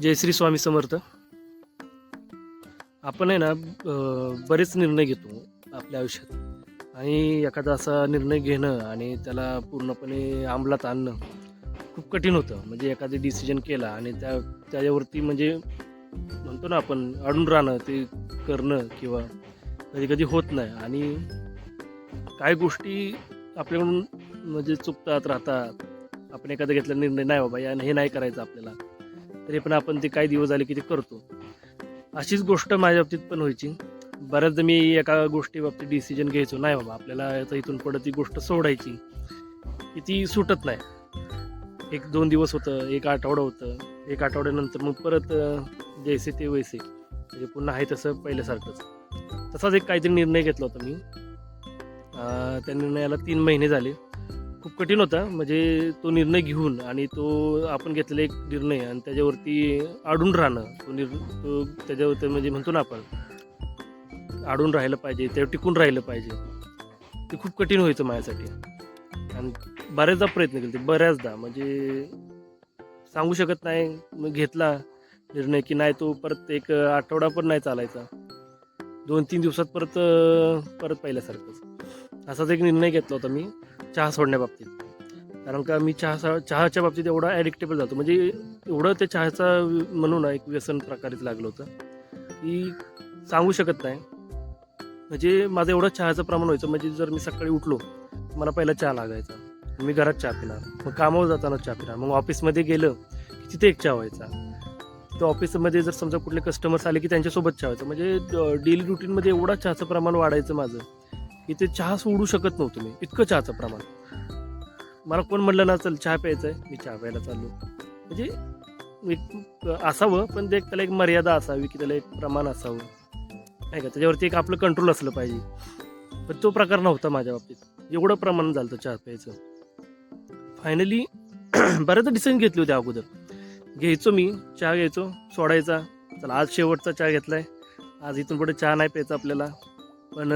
जय श्री स्वामी समर्थ. आपण आहे ना बरेच निर्णय घेतो आपल्या आयुष्यात. आणि एखादा असा निर्णय घेणं आणि त्याला पूर्णपणे अंमलात आणणं खूप कठीण होतं. म्हणजे एखादी डिसिजन केला आणि त्या त्याच्यावरती म्हणजे म्हणतो ना आपण अडून राहणं ते करणं किंवा कधी कधी होत नाही. आणि काही गोष्टी आपल्याकडून म्हणजे चुकतात राहतात. आपण एखादा घेतला निर्णय नाही बाबा या हे नाही करायचं आपल्याला. तरी पण आपण ते काही दिवस झाले की ते करतो. अशीच गोष्ट माझ्या बाबतीत पण व्हायची. बऱ्याचदा मी एका गोष्टी बाबतीत डिसिजन घ्यायचो नाही बाबा आपल्याला आता इथून पुढं ती गोष्ट सोडायची की ती सुटत नाही. एक दोन दिवस होतं एक आठवडं होतं. एक आठवड्यानंतर मग परत जैसे ते वैसे. म्हणजे पुन्हा आहे तसं पहिल्यासारखंच. तसाच एक काहीतरी निर्णय घेतला होता मी. त्या निर्णयाला तीन महिने झाले. खूप कठीण होता. म्हणजे तो निर्णय घेऊन आणि तो आपण घेतलेला एक निर्णय आणि त्याच्यावरती अडून राहणं तो निर तो त्याच्यावरती म्हणजे म्हणतो ना आपण अडून राहिलं पाहिजे त्यावर टिकून राहिलं पाहिजे. ते खूप कठीण व्हायचं माझ्यासाठी. आणि बऱ्याचदा प्रयत्न केले ते बऱ्याचदा. म्हणजे सांगू शकत नाही मग घेतला निर्णय की नाही तो परत एक आठवडा पण नाही चालायचा. दोन तीन दिवसात परत परत पहिल्यासारखंच. असाच एक निर्णय घेतला होता मी. चहा सोडण्याबाबतीत कारण का मी चहा चहाच्या बाबतीत एवढा ॲडिक्टेबल झालो म्हणजे एवढं त्या चहाचा म्हणून एक व्यसन प्रकारेच लागलं होतं. की सांगू शकत नाही. म्हणजे माझं एवढं चहाचं प्रमाण व्हायचं. म्हणजे जर मी सकाळी उठलो मला पहिला चहा लागायचा. मी घरात चहा पिणार. मग कामावर जाताना चहा पिणार. मग ऑफिसमध्ये गेलं की तिथे एक चहा व्हायचा. तर ऑफिसमध्ये जर समजा कुठले कस्टमर्स आले की त्यांच्यासोबत चहा व्हायचं. म्हणजे डेली रुटीनमध्ये एवढा चहाचं प्रमाण वाढायचं माझं. इथे चहा सोडू शकत नव्हतो मी. इतकं चहाचं प्रमाण. मला कोण म्हणलं ना चल चहा प्यायचं आहे मी चहा प्यायला चाललो. म्हणजे एक असावं पण ते एक त्याला एक मर्यादा असावी की त्याला एक प्रमाण असावं. नाही का? त्याच्यावरती एक आपलं कंट्रोल असलं पाहिजे. पण तो प्रकार नव्हता माझ्या बाबतीत. एवढं प्रमाण झालं होतं चहा प्यायचं. फायनली बऱ्याच डिसिजन घेतली होती अगोदर. घ्यायचो मी चहा घ्यायचो सोडायचा. चला आज शेवटचा चहा घेतला आहे आज इथून पुढे चहा नाही प्यायचा आपल्याला. पण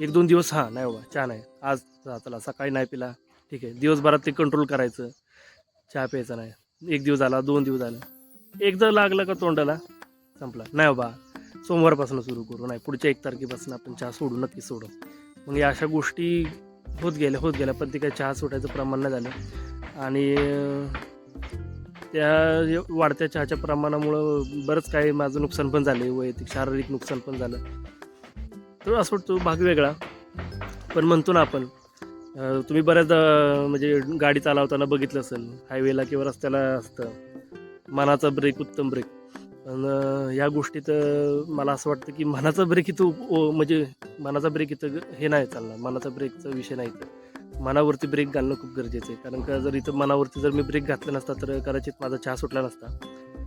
एक दोन दिवस हां नाही बाबा चहा नाही. आज चला सकाळी नाही पिला. ठीक आहे दिवसभरात ते कंट्रोल करायचं. चहा प्यायचा नाही. एक दिवस झाला दोन दिवस झालं. एकदा लागलं का तोंडाला संपला. नाही बाबा सोमवारपासून सुरू करू नाही पुढच्या एक तारखेपासून आपण चहा सोडू नक्की सोडू. मग या अशा गोष्टी होत गेल्या होत गेल्या पण ते काही चहा सोडायचं प्रमाण नाही झालं. आणि त्या वाढत्या चहाच्या प्रमाणामुळं बरंच काही माझं नुकसान पण झालं वैयक्तिक शारीरिक नुकसान पण झालं. तर असं वाटतो भाग वेगळा. पण म्हणतो ना आपण तुम्ही बऱ्याचदा म्हणजे गाडी चालवताना बघितलं असेल हायवेला किंवा रस्त्याला असतं मनाचा ब्रेक उत्तम ब्रेक पण ह्या या गोष्टीत मला असं वाटतं की मनाचा ब्रेक इथं ओ- म्हणजे मनाचा ब्रेक इथं हे नाही चालणार मनाचा ब्रेकचा विषय नाही इथं. मनावरती ब्रेक घालणं खूप गरजेचं आहे. कारण का जर इथं मनावरती जर मी ब्रेक घातला नसता तर कदाचित माझा चहा सुटला नसता.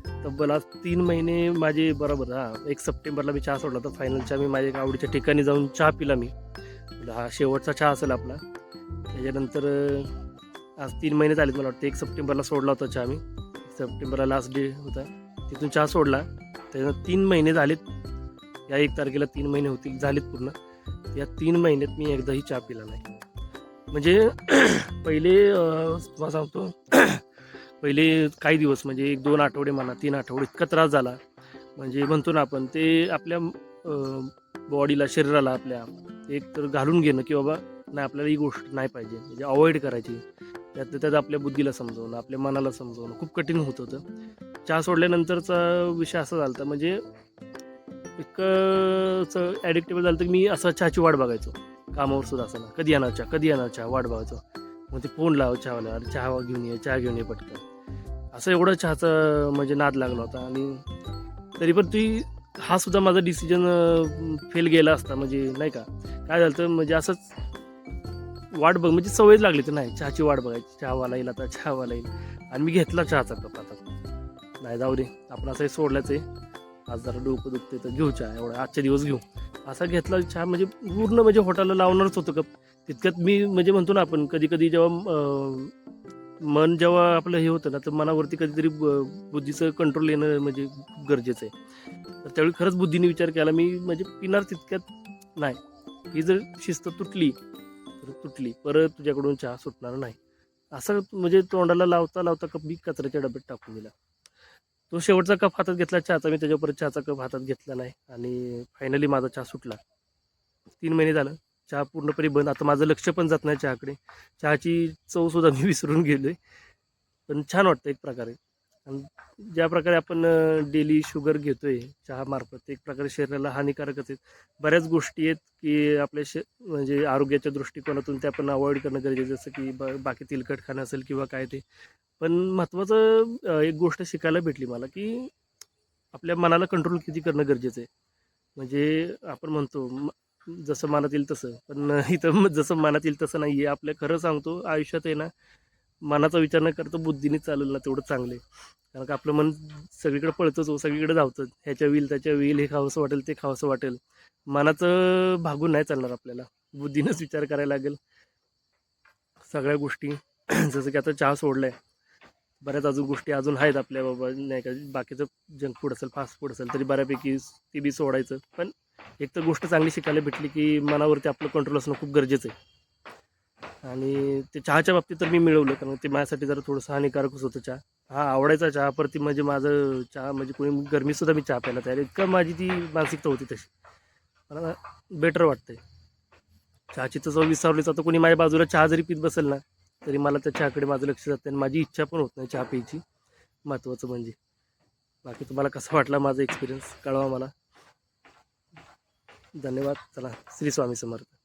तब्बल आज तीन महिने माझे बरोबर हा. एक सप्टेंबरला मी चहा सोडला तर फायनल चहा मी माझ्या एका आवडीच्या ठिकाणी जाऊन चहा पिला मी. म्हणजे हा शेवटचा चहा असेल आपला. त्याच्यानंतर आज तीन महिने झालेत मला वाटतं. एक सप्टेंबरला सोडला होता चहा मी. सप्टेंबरला लास्ट डे होता. तिथून चहा सोडला. त्याच्यानं तीन महिने झालेत. या एक तारखेला तीन महिने होतील झालेत पूर्ण. या तीन महिन्यात मी एकदाही चहा पिला नाही. म्हणजे पहिले तुम्हाला सांगतो. पहिले काही दिवस म्हणजे एक दोन आठवडे म्हणा तीन आठवडे इतका त्रास झाला. म्हणजे म्हणतो ना आपण ते आपल्या बॉडीला शरीराला आपल्या एक तर घालून घेणं की बाबा नाही आपल्याला ही गोष्ट नाही पाहिजे. म्हणजे अवॉइड करायची. त्यात त्यात आपल्या बुद्धीला समजवणं आपल्या मनाला समजवणं खूप कठीण होत होतं. चहा सोडल्यानंतरचा विषय असा झाला होता म्हणजे इतकं ॲडिक्टेबल झालं तर मी असं चहाची वाट बघायचो. कामावर सुद्धा असताना. कधी येणार चहा? कधी येणार चहा? वाट बघायचो. मग ते फोन लाव चहावाला अरे चहा घेऊन ये चहा घेऊन ये पटकन. असं एवढं चहाचं म्हणजे नाद लागला होता. आणि तरी पण ती हा सुद्धा माझा डिसिजन फेल गेला असता. म्हणजे नाही का? काय झालं तर म्हणजे असंच वाट बघ म्हणजे सवयच लागली तर नाही. चहाची वाट बघायची. चहावाला येईल आता चहावाला येईल. आणि मी घेतला चहाचा कप आता. नाही जाऊ दे. आपण असंही सोडल्याच आहे. आज जरा डोकं दुखते तर घेऊ चहा. एवढा आजचे दिवस घेऊ. असा घेतला चहा म्हणजे पूर्ण म्हणजे हॉटेलला लावणारच होतं कप. तितक्यात मी म्हणजे म्हणतो ना आपण कधी कधी जेव्हा मन जेव्हा आपलं हे होतं ना तर मनावरती कधीतरी ब- बुद्धीचं कंट्रोल येणं म्हणजे गरजेचं आहे. तर त्यावेळी खरंच बुद्धीने विचार केला मी म्हणजे पिणार तितक्यात नाही. ही जर शिस्त तुटली तर तुटली. परत तुझ्याकडून चहा सुटणार नाही. असं म्हणजे तोंडाला लावता लावता कप मी कचऱ्याच्या डब्यात टाकून दिला. तो शेवटचा कप हातात घेतला चहाचा. मी त्याच्यावर चहाचा कप हातात घेतला नाही. आणि फायनली माझा चहा सुटला. तीन महिने झालं. चहा पूर्णपणे बंद. आता माझं लक्ष पण जात नाही चहाकडे. चहाची चवसुद्धा मी विसरून गेलो आहे पण छान वाटतं एक प्रकारे. आणि ज्या प्रकारे आपण डेली शुगर घेतो आहे चहामार्फत एक प्रकारे शरीराला हानिकारकच आहेत. बऱ्याच गोष्टी आहेत की आपल्या श म्हणजे आरोग्याच्या दृष्टिकोनातून ते आपण अवॉइड करणं गरजेचं जसं की ब बाकी तेलकट खाणं असेल किंवा काय ते. पण महत्त्वाचं एक गोष्ट शिकायला भेटली मला की आपल्या मनाला कंट्रोल किती करणं गरजेचं आहे. म्हणजे आपण म्हणतो जसं मनात येईल तसं. पण इथं जसं मनात येईल तसं नाही आहे आपल्या खरं सांगतो आयुष्यात आहे ना मनाचा विचार न करता बुद्धीने चालेल ना तेवढं चांगलं आहे. कारण का आपलं मन सगळीकडे पळतंच हो सगळीकडे धावतं. ह्याच्या वेळी त्याच्या वेल हे खावंसं वाटेल ते खावंसं वाटेल. मनाचं भागून नाही चालणार आपल्याला. बुद्धीनंच विचार करायला लागेल. सगळ्या गोष्टी जसं की आता चहा सोडलाय. बऱ्याच अजून गोष्टी अजून आहेत आपल्या बाबा. नाही का बाकीचं जंक फूड असेल फास्ट फूड असेल तरी बऱ्यापैकी ते बी सोडायचं. पण एक तर गोष्ट चांगली शिकायला भेटली की मनावरती आपलं कंट्रोल असणं खूप गरजेचं आहे. आणि ते चहाच्या बाबतीत तर मी मिळवलं कारण ते माझ्यासाठी जरा थोडंसं हानिकारकच होतं चहा. हा आवडायचा चहा परती म्हणजे माझं चहा म्हणजे कोणी गरमीसुद्धा मी चहा प्यायला तयार इतकं माझी ती मानसिकता होती तशी. मला बेटर वाटतंय. चहाची तर चव विसरलीच आता कोणी माझ्या बाजूला चहा जरी पित बसेल ना तरी मला त्या चहाकडे माझं लक्ष जात आणि माझी इच्छा पण होत नाही चहा प्यायची. महत्त्वाचं म्हणजे. बाकी तुम्हाला कसा वाटला माझा एक्सपिरियन्स कळवा मला. धन्यवाद. चला श्री स्वामी समर्थ.